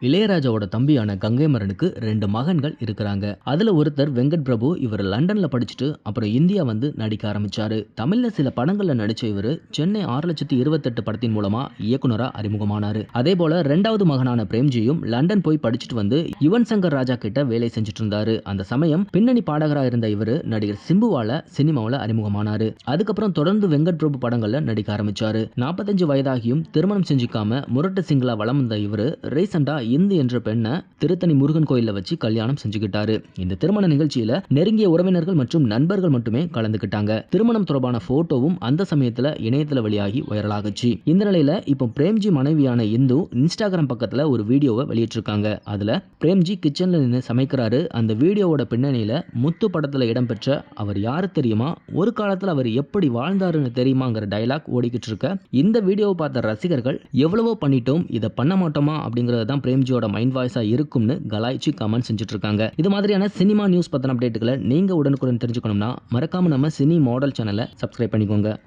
இளையராஜாவோட தம்பியான கங்கைமரனுக்கு ரெண்டு மகன்கள் இருக்கிறாங்க. அதுல ஒருத்தர் வெங்கட் பிரபு இவர் லண்டன்ல படிச்சுட்டு அப்புறம் இந்தியா வந்து நடிக்க ஆரம்பிச்சாரு. தமிழ்ல சில படங்கள்ல நடிச்ச இவர் சென்னை ஆறு லட்சத்தி இருபத்தெட்டு படத்தின் மூலமா இயக்குனரா அறிமுகமானாரு. அதே போல ரெண்டாவது மகனான பிரேம்ஜியும் லண்டன் போய் படிச்சுட்டு வந்து யுவன் சங்கர் ராஜா கிட்ட வேலை செஞ்சுட்டு இருந்தாரு அந்த சமயம் பின்னணி பாடகரா இருந்த இவர் நடிகர் சிம்புவால சினிமாவில் அறிமுகமானாரு. அதுக்கப்புறம் தொடர்ந்து வெங்கட் பிரபு படங்கள்ல நடிக்க ஆரம்பிச்சாரு. நாற்பத்தஞ்சு வயதாகியும் திருமணம் செஞ்சுக்காம முரட்டு சிங்கிளா வளம் வந்த இவர் ரீசெண்டா இந்து என்ற பெண்ணை திருத்தணி முருகன் கோயில்ல வச்சு கல்யாணம் செஞ்சுக்கிட்டாரு. இந்த திருமண நிகழ்ச்சியில நெருங்கிய உறவினர்கள் மற்றும் நண்பர்கள் மட்டுமே கலந்துக்கிட்டாங்க. திருமணம் தொடர்பான போட்டோவும் அந்த சமயத்துல இணையத்துல வெளியாகி வைரலாகுச்சு. இந்த நிலையில இப்போ பிரேம்ஜி மனைவியான இந்து இன்ஸ்டாகிராம் பக்கத்துல ஒரு வீடியோவை வெளியிட்டிருக்காங்க. அதுல பிரேம்ஜி கிச்சன்ல நின்று சமைக்கிறாரு. அந்த வீடியோவோட பின்னணியில முத்து படத்துல இடம்பெற்ற அவர் யாரு தெரியுமா? ஒரு காலத்துல அவர் எப்படி வாழ்ந்தாருன்னு தெரியுமாங்கிற டயலாக் ஓடிக்கிட்டு இருக்க. இந்த வீடியோவை பார்த்த ரசிகர்கள் எவ்வளவோ பண்ணிட்டோம் இதை பண்ண மாட்டோமா அப்படிங்கிறது தான் பிரேம்ஜியோட மைண்ட் வாய்ஸா இருக்கும்னு கலாய்ச்சி கமெண்ட் செஞ்சுட்டு இருக்காங்க இது மாதிரியான சினிமா நியூஸ் பத்தின அப்டேட்டுகளை நீங்க உடனுக்குடன் தெரிஞ்சுக்கணும்னா மறக்காம நம்ம சினி மாடல் சேனலை சப்ஸ்கிரைப் பண்ணிக்கோங்க.